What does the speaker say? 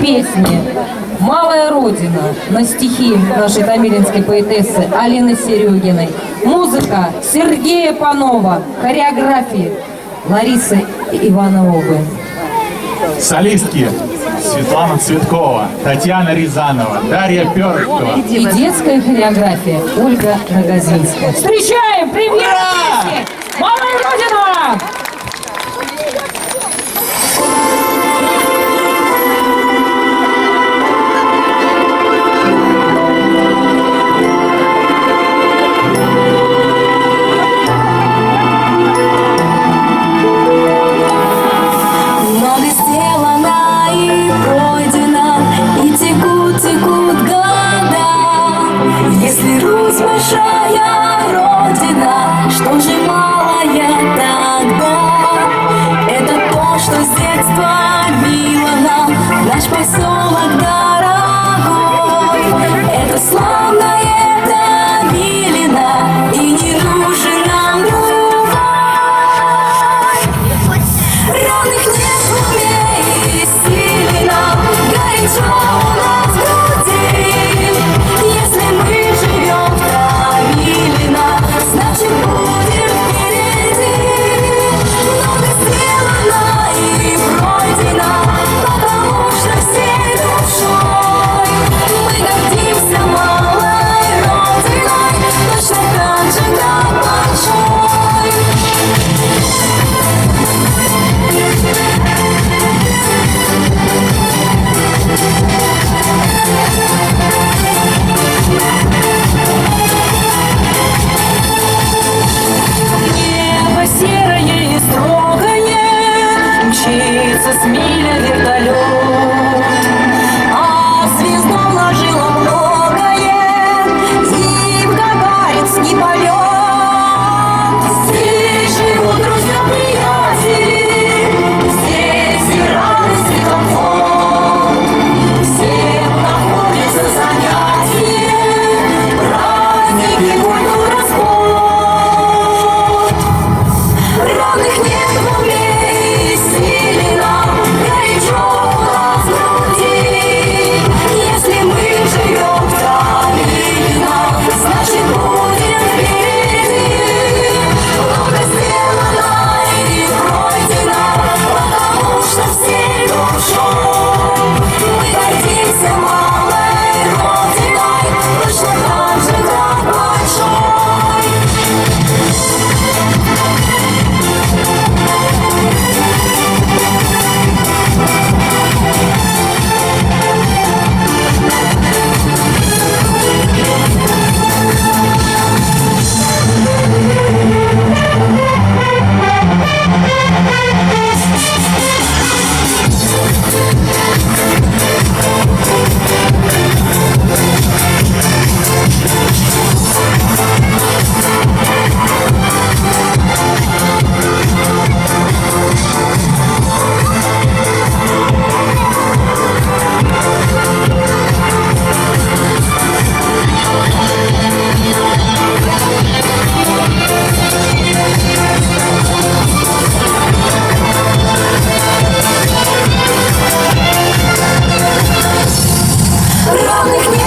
песни «Малая Родина» на стихи нашей тамилинской поэтессы Алины Серегиной, музыка Сергея Панова, хореографии Ларисы Ивановой. Солистки Светлана Цветкова, Татьяна Рязанова, Дарья Першкова. И детская хореография Ольга Рогозинская. Встречаем премьеру песни «Малая Родина» Беларусь большая родина, что же малая essas milhas. Oh, my God.